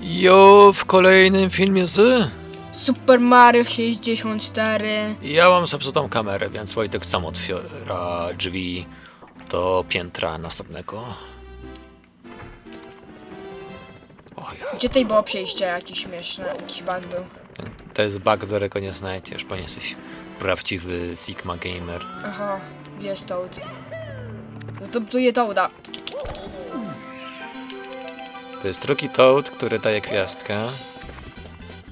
Jo, w kolejnym filmie z... Super Mario 64. Ja mam zepsutą kamerę, więc Wojtek sam otwiera drzwi do piętra następnego. O ja. Gdzie tutaj było przejście jakieś śmieszne, jakiś bug był. To jest bug, którego nie znajdziesz, bo nie jesteś prawdziwy Sigma Gamer. Aha, jest Toad? Zdobtuję Toada. To jest drugi Toad, który daje gwiazdkę.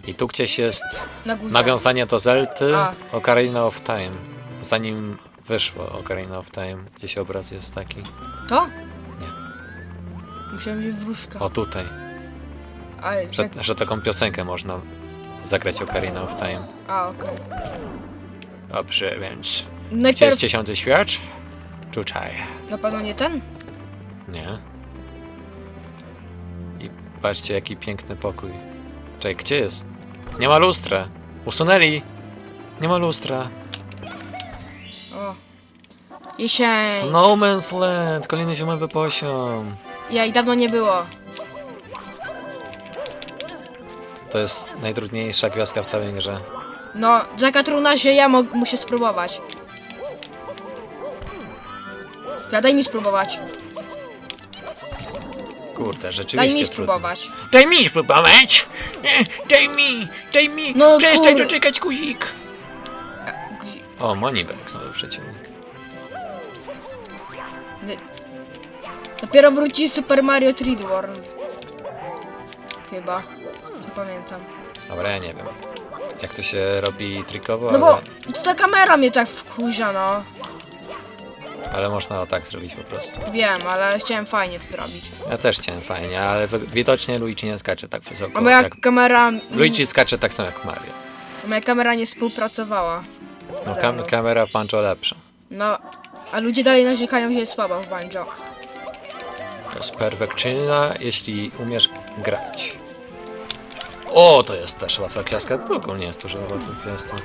I tu gdzieś jest Na górze. nawiązanie do Zelty A. Ocarina of Time. Zanim wyszło Ocarina of Time, gdzieś obraz jest taki. To? Nie. Musiałem wziąć wróżka. O tutaj. Ale, Że, że... że taką piosenkę można zagrać Ocarina of Time. A, okej. Dobrze, więc. Gdzie jest Najpierw... dziesiąty świat? Tutaj. Na pewno nie ten? Nie. Patrzcie, jaki piękny pokój. Czekaj, gdzie jest? Nie ma lustra. Usunęli. Nie ma lustra. O. Jesień. Snowman's Land. Kolejny zimowy poziom. Ja i dawno nie było. To jest najtrudniejsza gwiazdka w całej grze. No, taka trudna, że ja muszę spróbować. Ja, daj mi spróbować. Kurde, rzeczywiście Daj mi trudno. spróbować. Daj mi spróbować! Nie, Daj mi! Daj mi! No Przestań doczekać guzik! G- O, Moneybags, nowy przeciwnik. Dopiero wróci Super Mario 3D World. Chyba. Co pamiętam. Dobra, ja nie wiem. Jak to się robi trikowo, No ale, bo ta kamera mnie tak wkurza, no. Ale można tak zrobić po prostu. Wiem, ale chciałem fajnie to zrobić. Ja też chciałem fajnie, ale wi- widocznie Luigi nie skacze tak wysoko A moja jak... kamera... Luigi skacze tak samo jak Mario. Moja kamera nie współpracowała. No Ze kam kamera w Banjo lepsza. No, a ludzie dalej narzekają, że jest słaba w banjo. To jest perfekcyjna, jeśli umiesz grać. O, to jest też łatwa gwiazdka. To ogólnie jest dużo łatwych gwiazdek.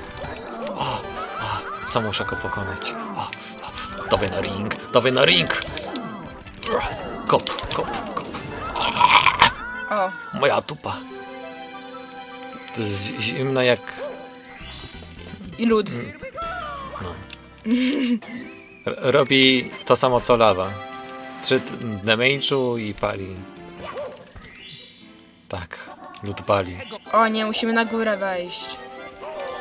O, o, sam muszę go pokonać. O, dawaj na ring, dawaj na ring! Kop, kop, kop. O, Moja dupa. To jest zi- zimna jak... i lód. No. R robi to samo co lawa. Trzy damage'u i pali. Tak, lód pali. O nie, musimy na górę wejść.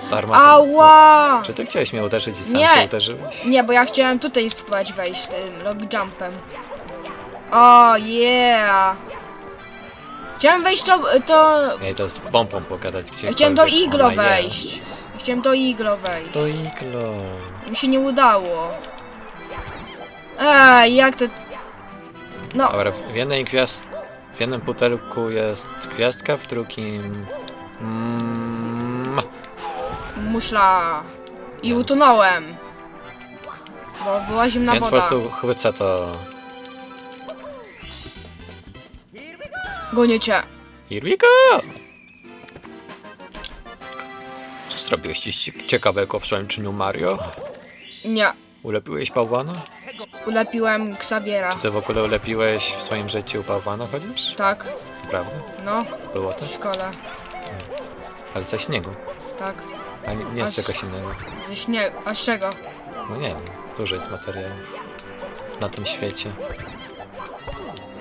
Z armatą. Ała! Czy ty chciałeś mnie uderzyć i sam Nie. się uderzyłeś? Nie, bo ja chciałem tutaj spróbować wejść tym log jumpem. O, yeah! Chciałem wejść to, to... Nie, to jest bombą pogadać gdzie. Chciałem do iglo wejść. Chciałem do iglo wejść. Do iglo. Mi się nie udało. Ej, jak to... No, Dobra, w jednej gwiazd... W jednym butelku jest gwiazdka, w drugim... Muszla. I Więc- utonąłem. Bo była zimna więc po woda. prostu chwycę to... Gonię cię. Here we go! Co zrobiłeś ci ciekawego w swoim czyniu Mario? Nie. Ulepiłeś bałwana? Ulepiłem Xaviera. Czy ty w ogóle ulepiłeś w swoim życiu bałwana chociaż? Tak, Prawda? no, Było w tak? szkole. Ale ze śniegu. Tak. A nie, nie z czegoś innego. Ze śniegu. A z czego? No nie wiem, dużo jest materiałów na tym świecie.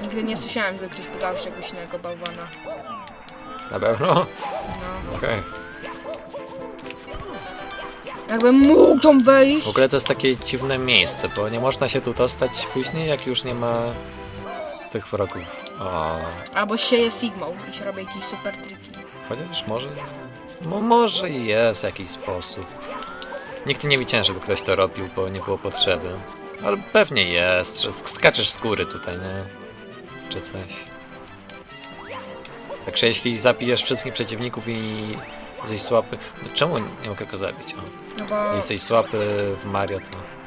Nigdy nie słyszałem, żeby ktoś podał czegoś innego bałwana. Na pewno? No. Okej. Jakbym mógł tam wejść. W ogóle to jest takie dziwne miejsce, bo nie można się tu dostać później, jak już nie ma tych wrogów. O, Albo sieję Sigmą i się robię jakieś super triki. chociaż może... No może i jest jakiś sposób. Nigdy nie widziałem, żeby ktoś to robił, bo nie było potrzeby. Ale pewnie jest, że sk- skaczesz z góry tutaj, nie? Czy coś. Także jeśli zabijesz wszystkich przeciwników i jesteś słaby... No czemu nie mogę go zabić? O. No bo... Jesteś słaby w Mario, to...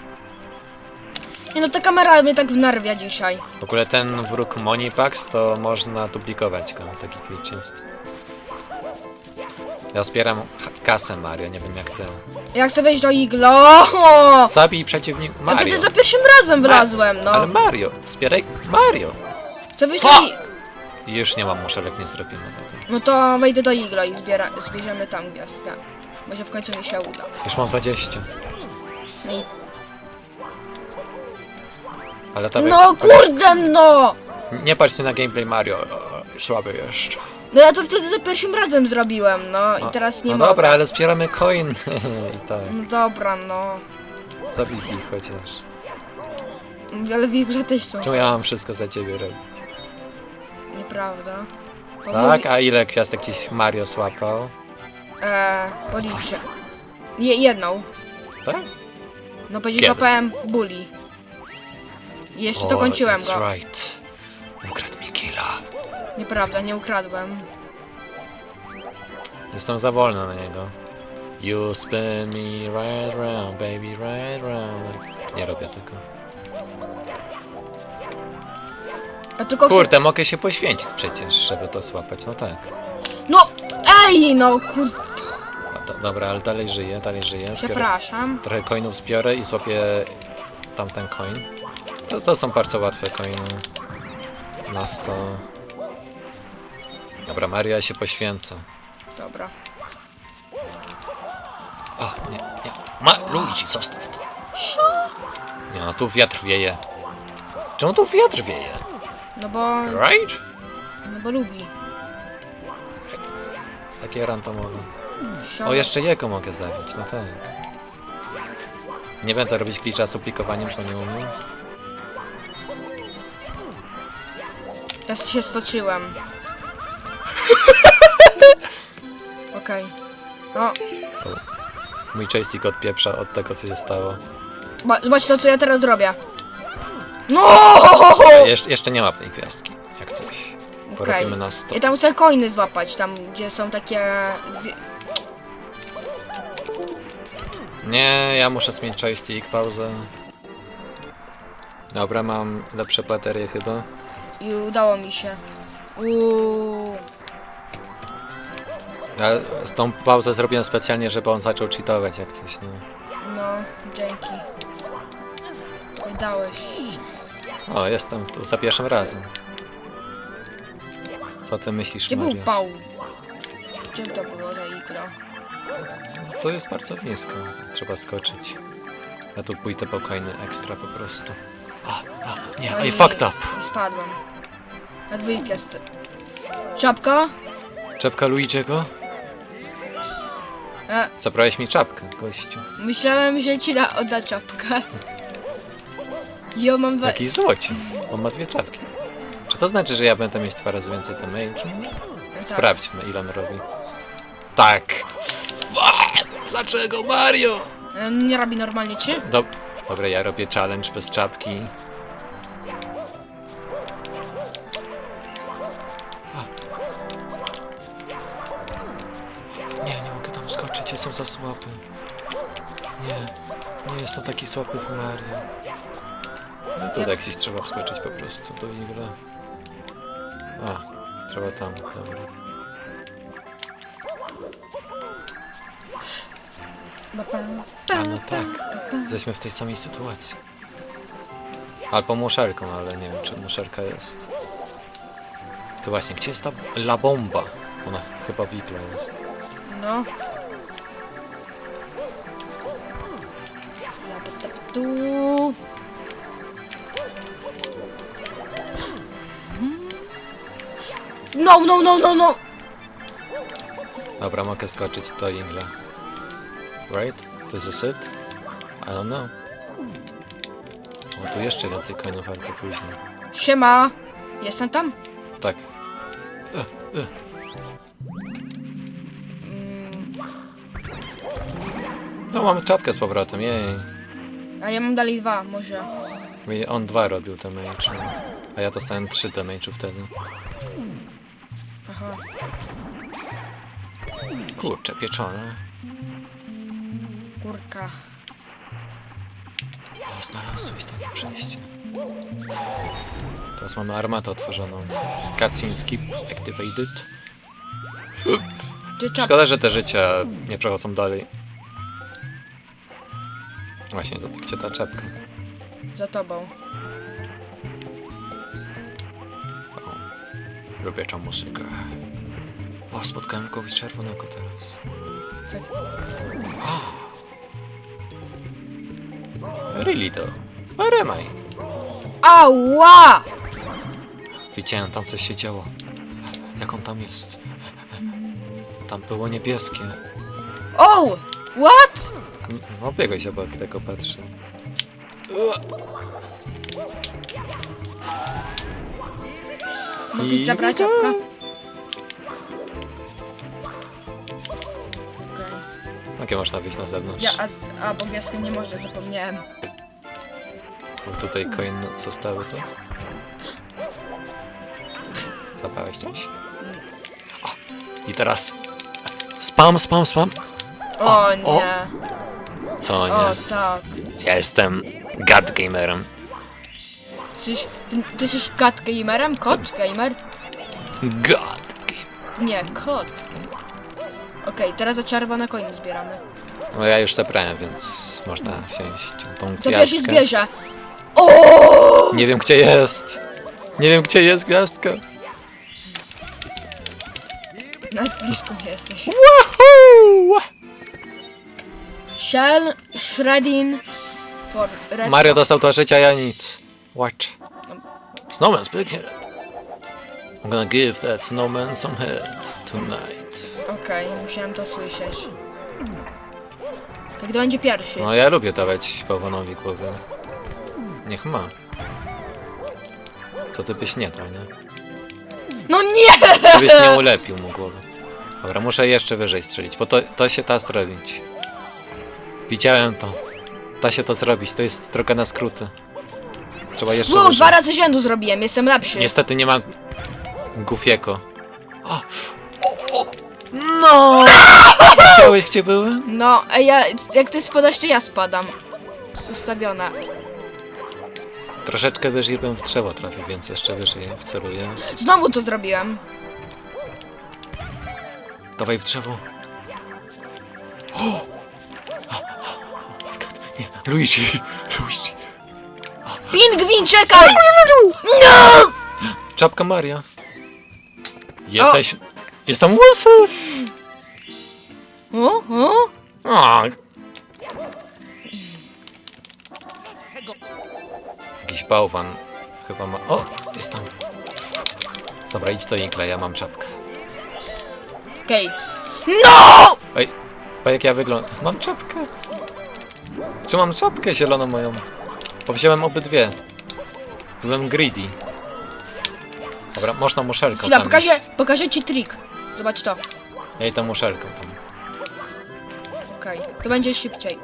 Nie no, ta kamera mnie tak wnerwia dzisiaj. W ogóle ten wróg Monipax to można duplikować go, taki glitch jest. Ja zbieram kasę Mario, nie wiem jak ty. Ja chcę wejść do iglo. Zabij przeciwnik Ja Mario. wtedy za pierwszym razem wlazłem, no. Ale Mario, zbieraj Mario. Chcę wejść do. I już nie mam muszelek, nie zrobimy tego. No to wejdę do iglo i zbiera, zbierzemy tam gwiazdkę. Może w końcu mi się uda. Już mam 20. No, i... Ale to no kurde no! Nie patrzcie na gameplay Mario. o, Słaby jeszcze. No ja to wtedy za pierwszym razem zrobiłem, no i teraz nie no mogę. dobra, ale zbieramy coin. I tak. No dobra, no. Zabij ich chociaż. Ale w igrze też są. Czemu ja mam wszystko za ciebie robić? Nieprawda. Bo Tak, mówi- a ile gwiazdek jakiś Mario złapał? E, policzę. Je, jedną. Tak? No Kiedy? złapałem bully. I jeszcze O, dokończyłem that's go. right. Ukradł mi killa. Nieprawda, nie ukradłem. Jestem za wolny na niego. You spin me right round, baby, right round. Nie robię tego. A tylko Kurde, mogę się poświęcić przecież, żeby to złapać. No tak. No, ej, no kur... A do, dobra, ale dalej żyję, dalej żyję. Zbiorę, Przepraszam. trochę coinów zbiorę i złapię tamten coin. To, to są bardzo łatwe coiny. Na 100. Dobra, Maria się poświęca. Dobra. O, nie, nie. Ma, Luigi, zostaw to. Nie no, tu wiatr wieje. Czemu tu wiatr wieje? No bo... Right? No bo lubi. Takie randomowe. O, jeszcze jego mogę zabić, no tak. Nie będę robić glitcha z aplikowaniem, bo nie umiem. Ja się stoczyłem. Okej. O, Mój joystick odpieprza od tego, co się stało. ba- zobacz to, co ja teraz zrobię. No! Jesz jeszcze nie ma tej gwiazdki, jak coś. Okej. Porobimy na 100. Ja tam chcę coiny złapać, tam gdzie są takie... Z... Nie, ja muszę zmienić joystick, pauzę. Dobra, mam lepsze baterie chyba. I udało mi się. Uuu. Ja tą pauzę zrobiłem specjalnie, żeby on zaczął cheatować jak coś, no. No, dzięki. Wydałeś. O, jestem tu za pierwszym razem. Co ty myślisz, Gdzie był Mario? pał? Gdzie to było za igro? To jest bardzo nisko. Trzeba skoczyć. Ja tu pójdę po coiny ekstra po prostu. A, a, nie, Oj, I fucked up. I spadłem. Na dwójkę st... Czapka? Czapka Luigiego? E, Zabrałeś mi czapkę, gościu. myślałem, że ci da odda czapkę. Jo, mam dwa... Jakiś złoci. On ma dwie czapki. Czy to znaczy, że ja będę mieć dwa razy więcej damage'u? Tak. Sprawdźmy, ile on robi. Tak. Fuck! Dlaczego Mario? E, Nie robi normalnie czy? Dob Dobra, ja robię challenge bez czapki. Skoczyć, jestem za słaby. Nie, nie jestem taki słaby w Mario. No tutaj gdzieś trzeba wskoczyć po prostu do igla. A, trzeba tam, dobra. A no tak, jesteśmy w tej samej sytuacji. Albo muszelką, ale nie wiem czy muszelka jest. To właśnie, gdzie jest ta La Bomba? Ona chyba w jest. No. No, no, no, no, no. Dobra, mogę skoczyć do igla. Right? This is it? I don't know. O, tu jeszcze więcej coinów, ale to później. Siema. Jestem tam? Tak. Mm, No, mamy czapkę z powrotem, jej. A ja mam dalej dwa, może. On dwa robił damage, no. a ja dostałem trzy damage'u wtedy. Aha. Kurczę, pieczone. Kurka. O, znalazłeś tam przejście. Teraz mamy armatę otworzoną. Cutscene skip activated. Gdzie czapka? Szkoda, że te życia nie przechodzą dalej. Właśnie, gdzie ta czapka? Za tobą. O. Lubię tą muzykę. O, spotkałem kogoś czerwonego teraz. Really to? Where am I? Ała! Widziałem, tam coś się działo. Jak on tam jest? Tam było niebieskie. O! What? No się obok tego patrzy. Mogę I- zabrać? Okej. Jakie można wyjść na zewnątrz? Ja, a, a bo gwiazdkę nie można, zapomniałem. Mam tutaj coin zostały to. Zapałeś coś? O, I teraz... Spam, spam, spam! O, o. nie. Co O, nie? tak. Ja jestem God Gamerem. Jesteś, ty, ty jesteś cat gamerem? Kot gamer? God Nie, kot. Okej, teraz za czerwone coiny zbieramy. No ja już zebrałem, więc można wziąć tą To pierwszy gwiazdkę. zbierze. O! Nie wiem gdzie jest. Nie wiem gdzie jest gwiazdka. Nawet blisko jesteś. Woohoo! Shell shredding for red. Mario dostał to życia, ja nic. Watch. Snowman's big head. I'm gonna give that snowman some head tonight. Okej, musiałem to słyszeć. Tak to będzie pierwszy. No ja lubię dawać bałwanowi głowę. Niech ma. Co ty byś nie dał, nie? No nie! Ty byś nie ulepił mu głowy. Dobra, muszę jeszcze wyżej strzelić, bo to, to się da zrobić. Widziałem to. Da się to zrobić, to jest droga na skróty. Trzeba jeszcze Wow, wyżej. dwa razy rzędu zrobiłem, jestem lepszy. Niestety nie ma Goofiego. O! No! Widziałeś gdzie były? No, a ja, jak ty spadasz, to ja spadam. Ustawione. Troszeczkę wyżej bym w drzewo trafił, więc jeszcze wyżej wceluję. Znowu to zrobiłem. Dawaj w drzewo. O! Nie, Luigi! Luigi! Pingwin, czekaj! No! Czapka Maria. Jesteś... Jestem łysy! O, o? O! Jakiś bałwan chyba ma... O! Jest tam. Dobra, idź do Inkla, ja mam czapkę. Okej. No! Ej, pa jak ja wyglądam. Mam czapkę. Czy mam czapkę zieloną moją? Bo wziąłem obydwie. Byłem greedy. Dobra, można muszelką Chwila, tam pokażę, iść. pokażę ci trik. Zobacz to. Ja i tą muszelką tam. Okej, to będzie szybciej.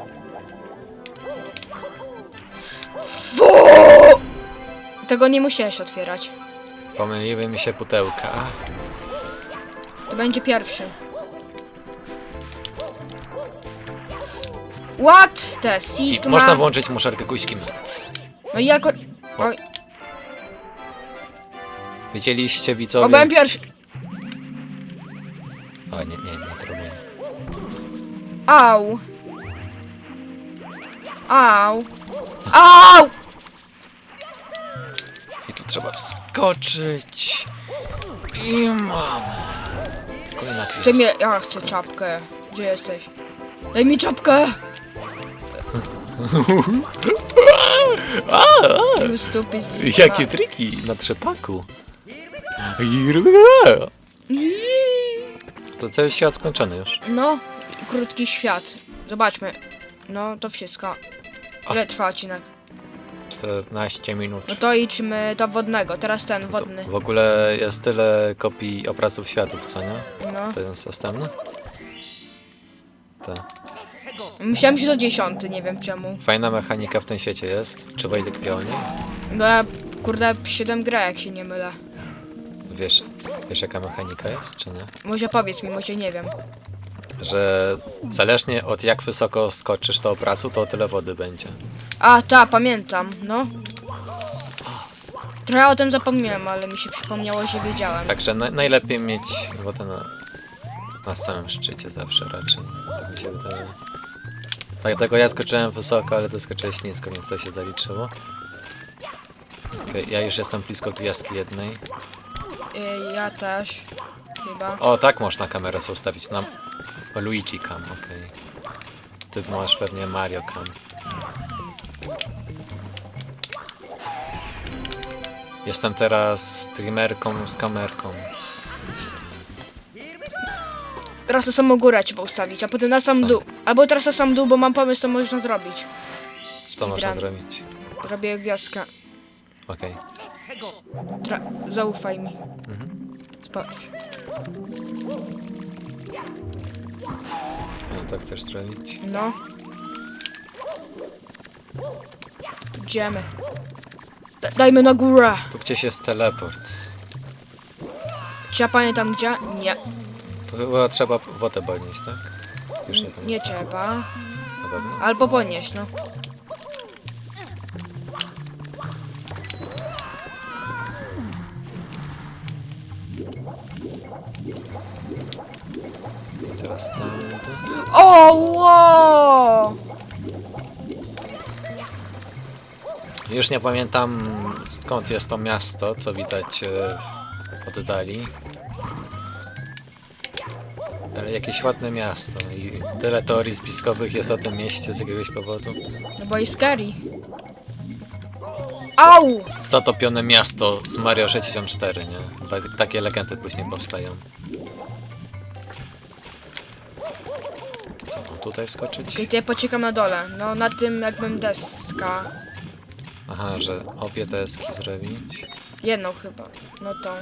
Wo! Tego nie musiałeś otwierać. Pomyliły mi się pudełka. To będzie pierwszy. What the I Sigma? można włączyć muszelkę guźkiem Z. No i jako... Oj, Widzieliście o, widzowie? byłem pierwszy. O, nie, nie, nie, to. Au. Au. Au! I tu trzeba wskoczyć. I mamy. Kolejna Ty gwiazda. mnie... Ja chcę czapkę. Gdzie jesteś? Daj mi czapkę! You stupid jakie triki na trzepaku. To cały świat skończony już. No, krótki świat. Zobaczmy. No, to wszystko. Ile trwa odcinek? 14 minut. No to idźmy do wodnego. Teraz ten, wodny. W ogóle jest tyle kopii obrazów światów, co nie? No. To jest następny? Tak. Myślałem, że to dziesiąty, nie wiem czemu. Fajna mechanika w tym świecie jest. Trzeba ile pionie? No ja, kurde, 7 gra, jak się nie mylę. Wiesz, wiesz jaka mechanika jest, czy nie? Może powiedz mi, może nie wiem. Że zależnie od jak wysoko skoczysz do obrazu, to o tyle wody będzie. A, ta, pamiętam, no. Trochę o tym zapomniałem, ale mi się przypomniało, że wiedziałem. Także na, najlepiej mieć wodę na, na samym szczycie zawsze raczej. Tak mi się wydaje. Dlatego ja skoczyłem wysoko, ale ty skoczyłeś nisko, więc to się zaliczyło. Okej, ja już jestem blisko gwiazdki jednej. Y, ja też. Chyba. O, tak można kamerę sobie ustawić. Na o, Luigi Cam, okej. Ty masz pewnie Mario Cam. Jestem teraz streamerką z kamerką. Teraz na samą górę trzeba ustawić, a potem na sam Tak. dół. Albo teraz na sam dół, bo mam pomysł, co można zrobić. Co można Speedrun. zrobić? Robię gwiazdkę. Okej. Tra- zaufaj mi. Mhm. Spokój. No to chcesz zrobić? No. Idziemy. Da- dajmy na górę. Tu gdzieś jest teleport. Czy ja pamiętam gdzie? Nie. Chyba trzeba wodę podnieść, tak? Już nie Nie trzeba. Na pewno. Albo podnieść, no. Teraz tam. O, wow! Już nie pamiętam skąd jest to miasto, co widać e, w oddali. Ale jakieś ładne miasto i tyle teorii spiskowych jest o tym mieście z jakiegoś powodu. No bo jest scary. Au! Zatopione miasto z Mario 64, nie? Tak, takie legendy później powstają. Co, mam tutaj wskoczyć? To ja poczekam na dole. No, na tym jakbym deska. Aha, że obie deski zrobić. Jedną chyba. No to.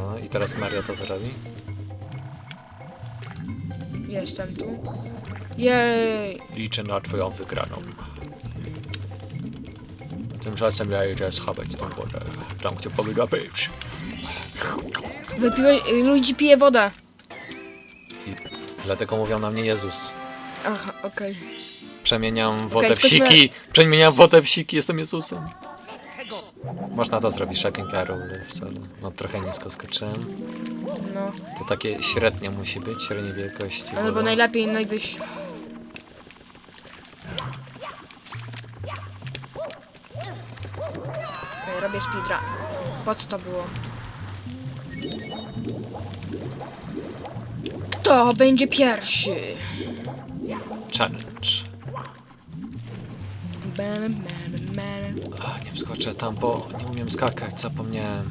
No i teraz Mario to zrobi. Jestem tu. Jej! Liczę na twoją wygraną. Tymczasem ja idę schować tą wodę. Tam, gdzie powinna być. Wypiłeś... Ludzi pije wodę. I dlatego mówią na mnie Jezus. Aha, okej. Przemieniam wodę w skoczmy- siki! Przemieniam wodę w siki, jestem Jezusem. Można to zrobić, shaking arrow, ale wcale. No trochę nisko skoczyłem. No. To takie średnie musi być, średniej wielkości. Albo woda. najlepiej najwyższy. Okej, robię speedrun. Po co to było? Kto będzie pierwszy? Challenge. Bam, bam, bam. A, nie wskoczę tam, bo nie umiem skakać, zapomniałem.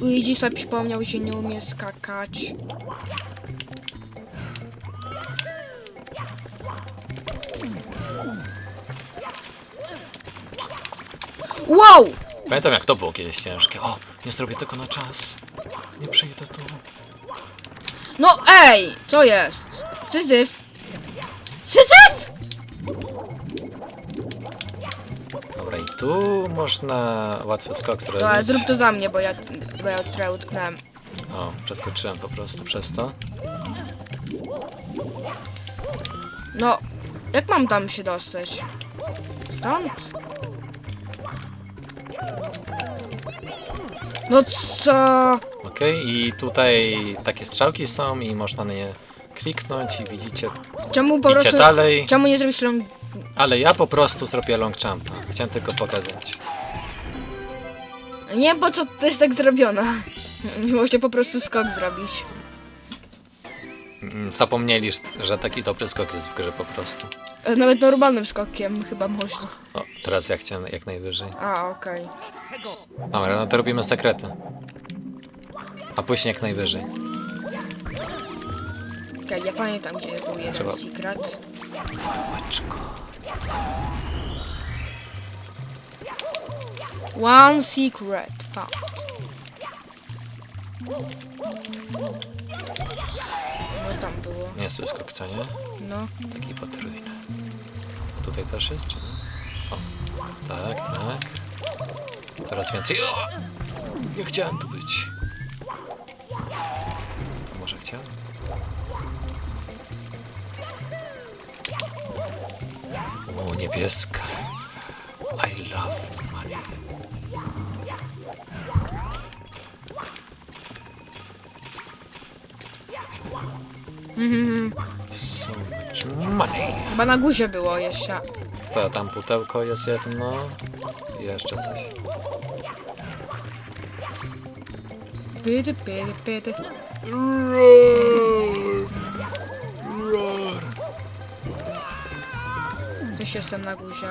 Luigi sobie przypomniał, że nie umie skakać. Wow! Pamiętam jak to było kiedyś ciężkie. O, nie zrobię tego na czas. Nie przyjdę tu. No ej! Co jest? Syzyf! Syzyf! Tu można łatwy skok zrobić. Dobra, zrób to za mnie, bo ja, bo ja trochę utknąłem. O, przeskoczyłem po prostu przez to. No, jak mam tam się dostać? Stąd? No co? Okej, i tutaj takie strzałki są i można na nie kliknąć i widzicie, Czemu po idzie prostu... dalej. Czemu nie zrobić long... Ale ja po prostu zrobię long jumpa. Chciałem tylko pokazać. Nie wiem po co to jest tak zrobione. Można po prostu skok zrobić. Mm, Zapomnieli, że taki dobry skok jest w grze po prostu. E, Nawet normalnym skokiem chyba można. O, teraz ja chciałem jak najwyżej. A, okej. Dobra, no to robimy sekrety. A później jak najwyżej. Okej, ja pamiętam gdzie był jeden Trzeba- secret. Paczko. One secret found. No tam było. Nie jest nie? No. Taki potrójny. A tutaj też jest, czy nie? O, tak, tak. Coraz więcej. O! Nie chciałem tu być. A może chciałem? O, niebieska. I love money. Mhm. So much money. Chyba na górze było jeszcze. To tam pudełko jest jedno. I jeszcze coś. Pyty, pyty, pyty. Roar! Roar! Dziś jestem na guzie.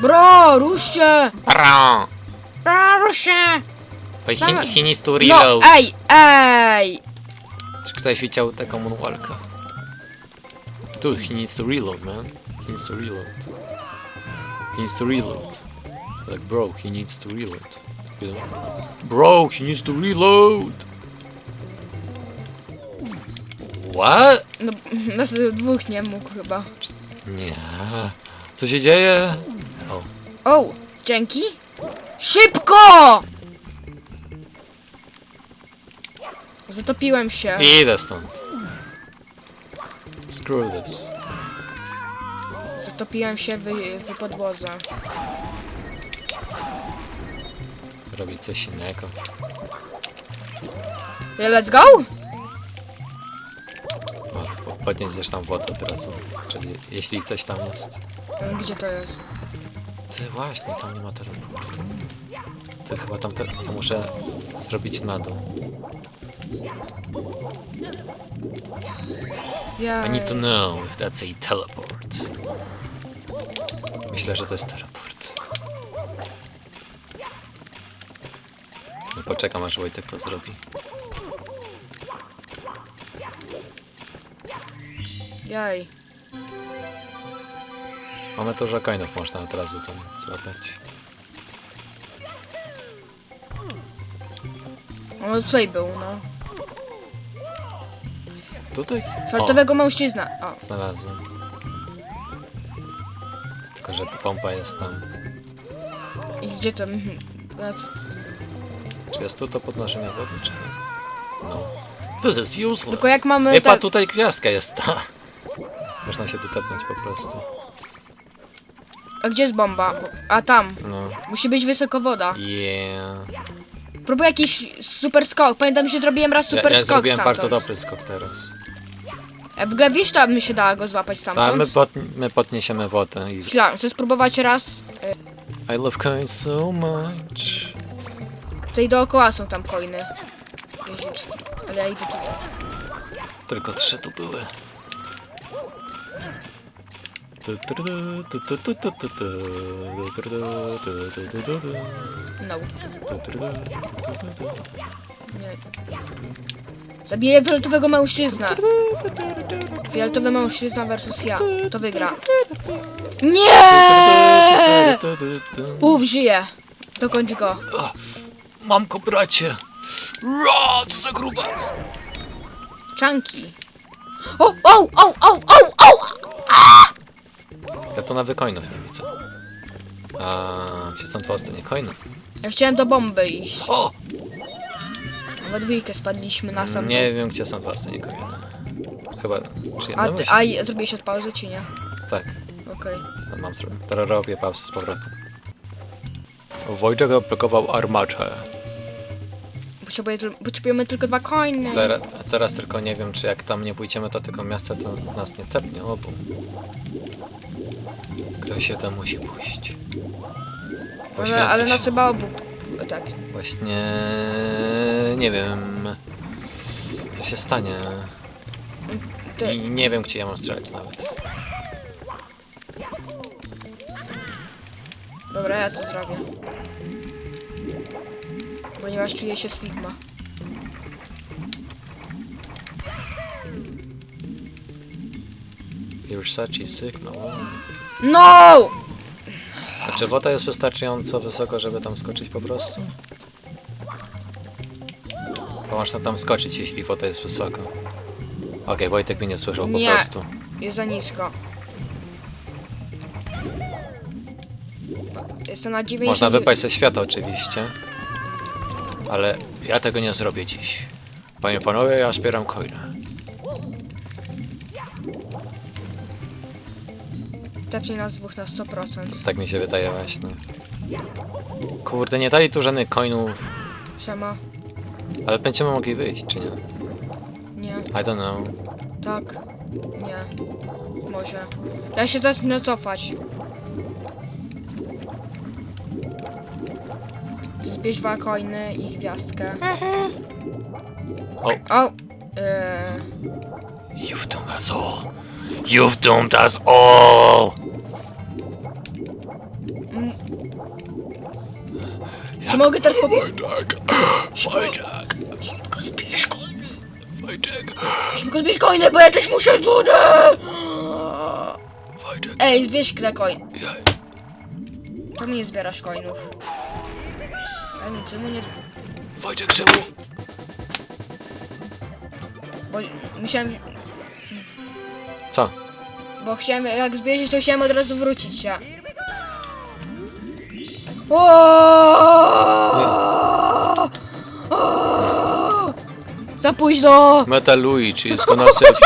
Bro, rusz się! Bro! Bro, rusz się! Oj, Dawaj. No, Reload. ej, ej! Czy ktoś widział taką monwalkę? Tu, Hinistu Reload, man. Hinistu Reload. Hinistu Reload. Like, bro, he needs to reload. Bro, he needs to reload! What? No, nas dwóch nie mógł chyba. Nie. Co się dzieje? O, O, dzięki. Szybko! Zatopiłem się. idę stąd. Screw this. Zatopiłem się w, w podłodze. Robić coś innego. Let's go! O, po- podnieś tam wodę od razu. Czyli jeśli coś tam jest. Gdzie to jest? Ty właśnie, tam nie ma teleportu. Ty chyba tam te... to muszę zrobić na dół. Ja. I need to know if that's a teleport. Myślę, że to jest teleport. No poczekam aż Wojtek to zrobi. Jaj. Mamy dużo coinów, można od razu tam złapać. On tutaj był, no. Tutaj? Fartowego mężczyzna. O, O, znalazłem. Tylko, że pompa jest tam. i gdzie to? Mhm. A co- Czy jest tu to podnoszenie wody, czy nie? No. This is useless. Tylko jak mamy Chyba tak- tutaj gwiazdka jest ta. Można się tu tepnąć po prostu. A gdzie jest bomba? A tam. No. Musi być wysoko woda. Yeah. Próbuj jakiś super skok. Pamiętam, że zrobiłem raz Ja, super ja skok zrobiłem stamtąd. bardzo dobry skok teraz. E, W ogóle wiesz, tam mi się dała go złapać A stamtąd? my, pod, my podniesiemy wodę i... Chwila, chcę spróbować raz. E, I love coins so much. Tutaj dookoła są tam coiny. Ale ja idę tutaj. Tylko trzy tu były. No. Zabiję fioletowego mężczyzna. Fioletowy mężczyzna versus ja. To wygra. Nie! Uf, żyje. Dokończ go. Mam go, bracie! Ra, co za gruba! Czanki. O, o, o, o, o! Ja tu nawet coinów nie widzę. A, gdzie są twoje ostatnie coiny? Ja chciałem do bomby iść. O! We dwójkę spadliśmy na sam. Nie wiem, gdzie są ostatnie coiny. Chyba A, ty, myśli. a zrobiłeś od pauzy, czy nie? Tak, Okej. to mam zrobić. Teraz robię pauzę z powrotem. Wojciech odblokował armaczę. Potrzebuję, tyl- Potrzebujemy tylko dwa coiny. Teraz, teraz tylko nie wiem, czy jak tam nie pójdziemy do tego miasta, to nas nie tepnie obu. Ktoś się tam musi pójść. Ale, ale Poświęcić. nas chyba obu. Tak. Właśnie nie wiem, co się stanie. Ty. I nie wiem, gdzie ja mam strzelać nawet. Dobra, ja to zrobię. Ponieważ czuję się Sigma. You're such a signal. No! A czy woda jest wystarczająco wysoko, żeby tam skoczyć po prostu? Bo można tam skoczyć, jeśli woda jest wysoko. Okej, Wojtek mnie nie słyszał po Nie. prostu. Jest za nisko. Jestem na 90. Można wypaść ze świata oczywiście. Ale ja tego nie zrobię dziś. Panie i panowie, ja zbieram coina. Tepnie nas dwóch na 100%. Tak mi się wydaje właśnie. Kurde, nie dali tu żadnych coinów, Siema. ale będziemy mogli wyjść, czy nie? Nie. I don't know. Tak. Nie. Może. Ja się zaraz będę cofać. Bierz dwa coiny i gwiazdkę. O. O! Eee, You've done us all. You've done us all. Czy mogę teraz po... Wojtek. Wojtek. Szybko zbierz coiny. Wojtek. Szybko zbierz coiny, bo ja też muszę wodę! Wojtek. Ej, zbierz te coin. Ja. Czemu nie zbierasz coinów? Ej, czemu nie... Wojtek, czemu? Bo musiałem... Co? Bo chciałem, jak zbierzesz, to chciałem od razu wrócić się. O! O! Za późno! Metal Luigi is gonna save.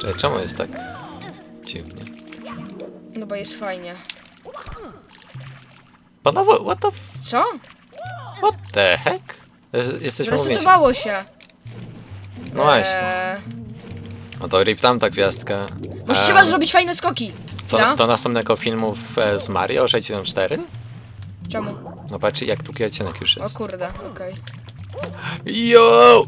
Czekaj, czemu jest tak dziwnie? No bo jest fajnie. Panowie, what the f... Co? What the heck? Jest- Jesteśmy w mieście. Resetowało się. No właśnie. Eee, No to rip tam ta gwiazdka. Eee, trzeba zrobić fajne skoki. To, to następnego filmów e, z Mario 64? Czemu? No patrz, jak tu odcinek już O jest. kurde, okej. Yo!